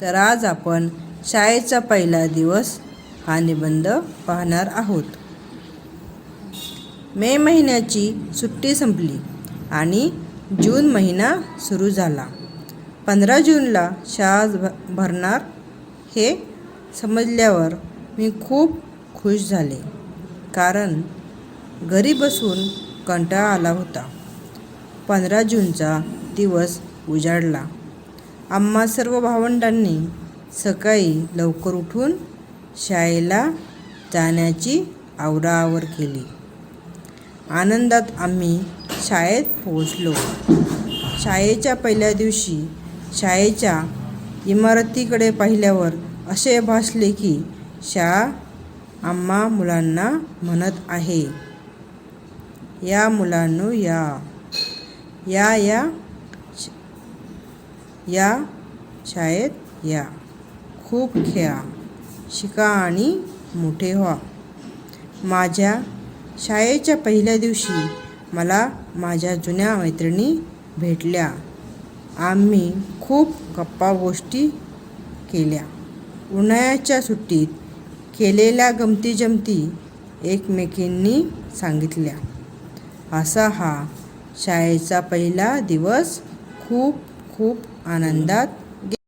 तर आज आपण शाळेचा पहिला दिवस हा निबंध पाहणार आहोत. मे महिन्याची सुट्टी संपली आणि जून महिना सुरू झाला. पंधरा जूनला शाळा भ- भरणार हे समजल्यावर मी खूप खुश झाले. कारण घरी बसून कंटाळा आला होता. पंधरा जूनचा दिवस उजाडला. आम्हा सर्व भावंडांनी सकाळी लवकर उठून शाळेला जाण्याची आवराआवर केली. आनंदात आम्ही शाळेत पोहोचलो. शाळेच्या पहिल्या दिवशी शाळेच्या इमारतीकडे पाहिल्यावर असे भासले की शाळा आम्हा मुलांना म्हणत आहे या मुलांनो या या या या शाळेत या. खूप खेळा. शिका आणि मोठे व्हा. माझ्या शाळेच्या पहिल्या दिवशी मला माझ्या जुन्या मैत्रिणी भेटल्या. आम्ही खूप गप्पा गोष्टी केल्या. उन्हाळ्याच्या सुट्टीत केलेल्या गमती जमती एकमेकींनी सांगितल्या. असा हा शाळेचा पहिला दिवस खूप खूप आनंदात